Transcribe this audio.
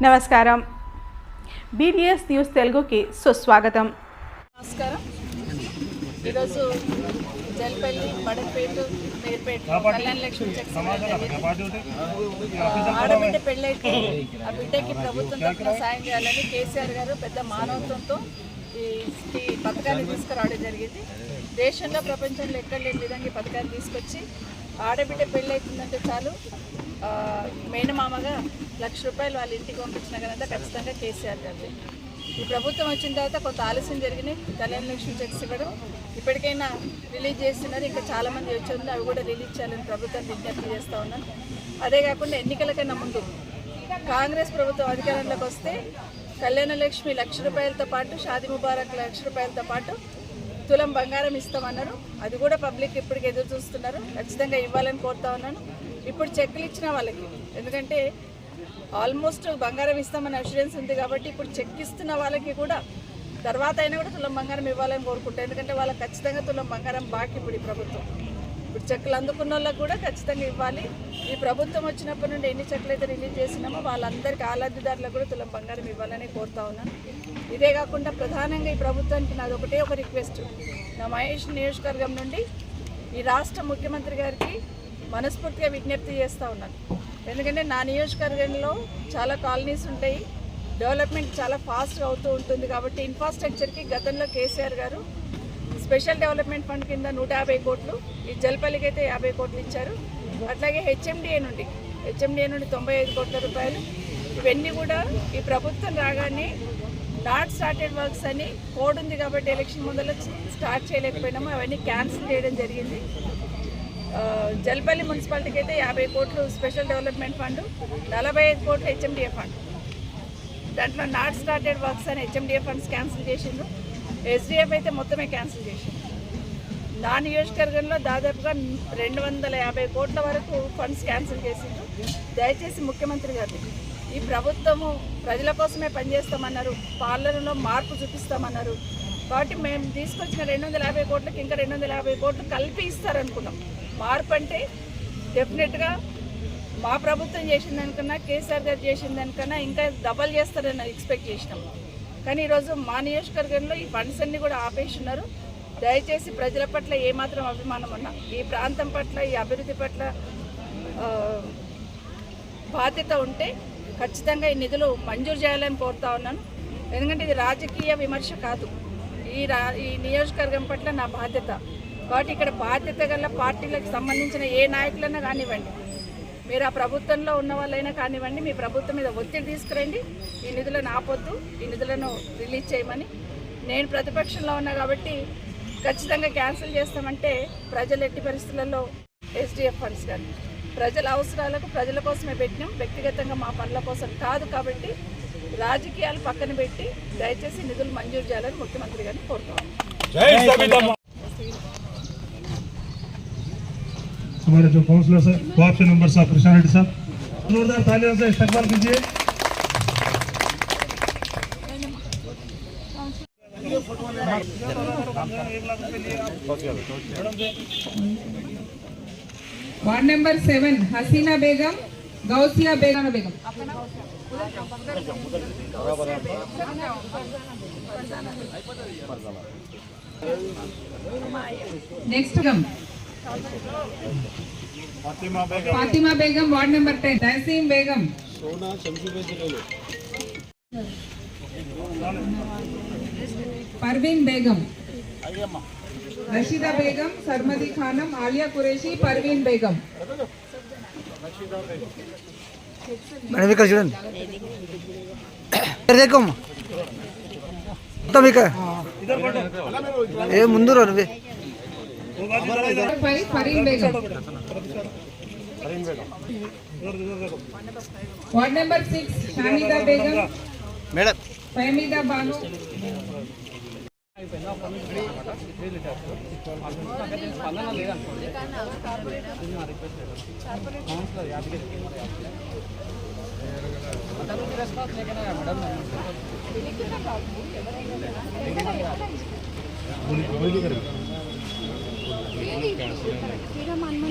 నమస్కారం. BDS news తెలుగుకి సుస్వాగతం. నమస్కారం. ఈరోజు జల్పల్లి బడపేట మేర్పేట కళ్యాణ లక్ష్మి చెక్ ఆడబిడ్డ పెళ్ళైతే ఆ బిడ్డకి ప్రభుత్వం తరఫున సాయం చేయాలని కేసీఆర్ గారు పెద్ద మానవత్వంతో ఈ పథకాన్ని తీసుకురావడం జరిగింది. దేశంలో ప్రపంచంలో ఎక్కడ లేని విధంగా ఈ పథకాన్ని తీసుకొచ్చి ఆడబిడ్డ పెళ్ళైతుందంటే చాలు. ఆ, మేనమామగా లక్ష రూపాయలు వాళ్ళ ఇంటికి పంపించిన కనుక ఖచ్చితంగా కేసీఆర్ గారు ఈ ప్రభుత్వం వచ్చిన తర్వాత కొంత ఆలస్యం జరిగినాయి. కళ్యాణ లక్ష్మి చెక్స్ ఇవ్వడం. ఇప్పటికైనా రిలీజ్ చేస్తున్నారు. ఇంకా చాలా మంది అవి కూడా రిలీజ్ చేయాలని ప్రభుత్వం విజ్ఞప్తి చేస్తూ ఉన్నాను అదే కాకుండా ఎన్నికలకైనా ముందు కాంగ్రెస్ ప్రభుత్వం అధికారంలోకి వస్తే కళ్యాణ లక్ష్మి లక్ష రూపాయలతో పాటు షాది ముబారక్ లక్ష రూపాయలతో పాటు తులం బంగారం ఇస్తామన్నారు. అది కూడా పబ్లిక్ ఇప్పటికి ఎదురు చూస్తున్నారు. ఖచ్చితంగా ఇవ్వాలని కోరుతా ఉన్నాను. ఇప్పుడు చెక్కులు ఇచ్చిన వాళ్ళకి. ఎందుకంటే ఆల్మోస్ట్ బంగారం ఇస్తామని అష్యూరెన్స్ ఉంది కాబట్టి ఇప్పుడు చెక్ ఇస్తున్న వాళ్ళకి కూడా తర్వాత అయినా కూడా తులం బంగారం ఇవ్వాలని కోరుకుంటారు ఎందుకంటే వాళ్ళకి ఖచ్చితంగా తులం బంగారం బాకీ ఇప్పుడు ఈ ప్రభుత్వం. ఇప్పుడు చెక్కులు అందుకున్న వాళ్ళకి కూడా ఖచ్చితంగా ఇవ్వాలి. ఈ ప్రభుత్వం వచ్చినప్పటి నుండి ఎన్ని చెక్కులు అయితే రిలీజ్ చేసినామో వాళ్ళందరికీ ఆలబ్ధిదారులకు కూడా తులం బంగారం ఇవ్వాలని కోరుతా ఉన్నాను. ఇదే కాకుండా ప్రధానంగా ఈ ప్రభుత్వానికి నాది ఒకటే ఒక రిక్వెస్ట్ నా మహేష్ నియోజకవర్గం నుండి ఈ రాష్ట్ర ముఖ్యమంత్రి గారికి మనస్ఫూర్తిగా విజ్ఞప్తి చేస్తూ ఉన్నాను. ఎందుకంటే నా నియోజకవర్గంలో చాలా కాలనీస్ ఉంటాయి. డెవలప్మెంట్ చాలా ఫాస్ట్గా అవుతూ ఉంటుంది కాబట్టి ఇన్ఫ్రాస్ట్రక్చర్కి గతంలో కేసీఆర్ గారు స్పెషల్ డెవలప్మెంట్ ఫండ్ కింద నూట యాభై కోట్లు ఈ జల్పల్లికి అయితే యాభై కోట్లు ఇచ్చారు. అట్లాగే హెచ్ఎండిఏ నుండి హెచ్ఎండిఏ నుండి తొంభై ఐదు కోట్ల రూపాయలు. ఇవన్నీ కూడా ఈ ప్రభుత్వం రాగానే నాట్ స్టార్టెడ్ వర్క్స్ అని కోడ్ ఉంది కాబట్టి ఎలక్షన్ ముందర స్టార్ట్ చేయలేకపోయినాము. అవన్నీ క్యాన్సిల్ చేయడం జరిగింది. జల్పల్లి మున్సిపాలిటీకి అయితే యాభై కోట్లు స్పెషల్ డెవలప్మెంట్ ఫండ్ నలభై ఐదు కోట్లు హెచ్ఎండిఏ ఫండ్. దాంట్లో నాట్ స్టార్టెడ్ వర్క్స్ అని హెచ్ఎండిఏ ఫండ్స్ క్యాన్సిల్ చేసిండ్రు. ఎస్డిఎఫ్ అయితే మొత్తమే క్యాన్సిల్ చేసిండు నా నియోజకవర్గంలో దాదాపుగా రెండు వందల యాభై కోట్ల వరకు ఫండ్స్ క్యాన్సిల్ చేసిండ్రు. దయచేసి ముఖ్యమంత్రి గారిని ఈ ప్రభుత్వము ప్రజల కోసమే పనిచేస్తామన్నారు పాలనలో మార్పు చూపిస్తామన్నారు. కాబట్టి మేము తీసుకొచ్చిన రెండు వందల యాభై కోట్లకి ఇంకా రెండు వందల యాభై కోట్లు కలిపి ఇస్తారనుకున్నాం. మార్పు అంటే డెఫినెట్గా మా ప్రభుత్వం చేసిన దానికన్నా కేసీఆర్ గారు చేసిన దానికన్నా ఇంకా డబల్ చేస్తారని ఎక్స్పెక్ట్ చేసినాం. కానీ ఈరోజు మా నియోజకవర్గంలో ఈ ఫండ్స్ అన్ని కూడా ఆపేస్తున్నారు. దయచేసి ప్రజల పట్ల ఏమాత్రం అభిమానం ఉన్నా ఈ ప్రాంతం పట్ల ఈ అభివృద్ధి పట్ల బాధ్యత ఉంటే ఖచ్చితంగా ఈ నిధులు మంజూరు చేయాలని కోరుతా ఉన్నాను. ఎందుకంటే ఇది రాజకీయ విమర్శ కాదు. ఈ రా ఈ నియోజకవర్గం పట్ల నా బాధ్యత. కాబట్టి ఇక్కడ బాధ్యత గల పార్టీలకు సంబంధించిన ఏ నాయకులైనా కానివ్వండి. మీరు ఆ ప్రభుత్వంలో ఉన్న వాళ్ళైనా కానివ్వండి మీ ప్రభుత్వం మీద ఒత్తిడి తీసుకురండి. ఈ నిధులను ఆపొద్దు ఈ నిధులను రిలీజ్ చేయమని. నేను ప్రతిపక్షంలో ఉన్నా కాబట్టి ఖచ్చితంగా క్యాన్సిల్ చేస్తామంటే ప్రజలు ఎట్టి పరిస్థితులలో ఎస్డిఎఫ్ ఫండ్స్ కానీ ప్రజల అవసరాలకు ప్రజల కోసమే పెట్టినాం. వ్యక్తిగతంగా మా పనుల కోసం కాదు కాబట్టి రాజకీయాలు పక్కన పెట్టి దయచేసి నిధులు మంజూరు చేయాలని ముఖ్యమంత్రి గారిని కోరుతున్నాను हमारे जो काउंसलर सर वो आपसे नंबर साहब प्रशांत रेड्डी साहब। जोरदार तालियों से इस्तेमाल कीजिए। Ward number seven, Hasina Begum, Gausiya Begum. Begum. Next Begum Fatima Begum ward number ten Tahseem Begum Parveen Begum Rashida Begum Sarmadi Khanam Aliya Qureshi Parveen Begum madam ఇక్కడ చూడండి ఇక్కడ దేకమ్మ మొత్తం ఇక్కడ ఏ ముందు రా నువ్వే फाइव फरीन बेगम ward number six Shamida Begum madam Fahmida Bano Sriram Hanuman temple Ayusha Ayusha అమ్మ రాజకీయాలకు వస్తే బంధం